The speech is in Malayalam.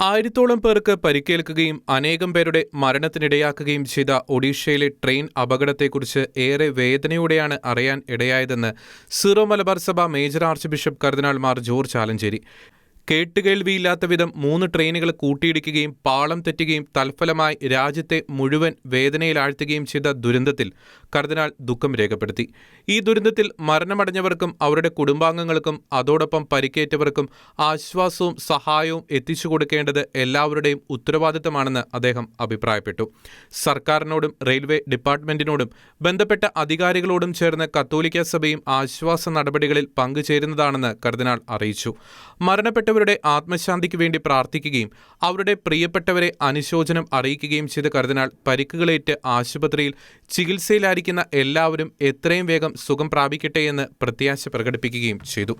ആയിരത്തോളം പേർക്ക് പരിക്കേൽക്കുകയും അനേകം പേരുടെ മരണത്തിനിടയാക്കുകയും ചെയ്ത ഒഡീഷയിലെ ട്രെയിൻ അപകടത്തെക്കുറിച്ച് ഏറെ വേദനയോടെയാണ് അറിയാൻ ഇടയായതെന്ന് സിറോ മലബാർ സഭ മേജർ ആർച്ച് ബിഷപ്പ് കർദിനാൾ മാർ ജോർജ് ആലഞ്ചേരി. കേട്ടുകേൾവിയില്ലാത്ത വിധം മൂന്ന് ട്രെയിനുകൾ കൂട്ടിയിടിക്കുകയും പാളം തെറ്റുകയും തൽഫലമായി രാജ്യത്തെ മുഴുവൻ വേദനയിലാഴ്ത്തുകയും ചെയ്ത ദുരന്തത്തിൽ കർദിനാൾ ദുഃഖം രേഖപ്പെടുത്തി. ഈ ദുരന്തത്തിൽ മരണമടഞ്ഞവർക്കും അവരുടെ കുടുംബാംഗങ്ങൾക്കും അതോടൊപ്പം പരിക്കേറ്റവർക്കും ആശ്വാസവും സഹായവും എത്തിച്ചു കൊടുക്കേണ്ടത് എല്ലാവരുടെയും ഉത്തരവാദിത്തമാണെന്ന് അദ്ദേഹം അഭിപ്രായപ്പെട്ടു. സർക്കാരിനോടും റെയിൽവേ ഡിപ്പാർട്ട്മെന്റിനോടും ബന്ധപ്പെട്ട അധികാരികളോടും ചേർന്ന് കത്തോലിക്ക സഭയും ആശ്വാസ നടപടികളിൽ പങ്കുചേരുന്നതാണെന്ന് കർദിനാൾ അറിയിച്ചു. മരണപ്പെട്ട മരിച്ചവരുടെ ആത്മശാന്തിക്ക് വേണ്ടി പ്രാർത്ഥിക്കുകയും അവരുടെ പ്രിയപ്പെട്ടവരെ അനുശോചനം അറിയിക്കുകയും ചെയ്ത കർദിനാൾ പരിക്കുകളേറ്റ് ആശുപത്രിയിൽ ചികിത്സയിലായിരിക്കുന്ന എല്ലാവരും എത്രയും വേഗം സുഖം പ്രാപിക്കട്ടെ എന്ന് പ്രത്യാശ പ്രകടിപ്പിക്കുകയും ചെയ്തു.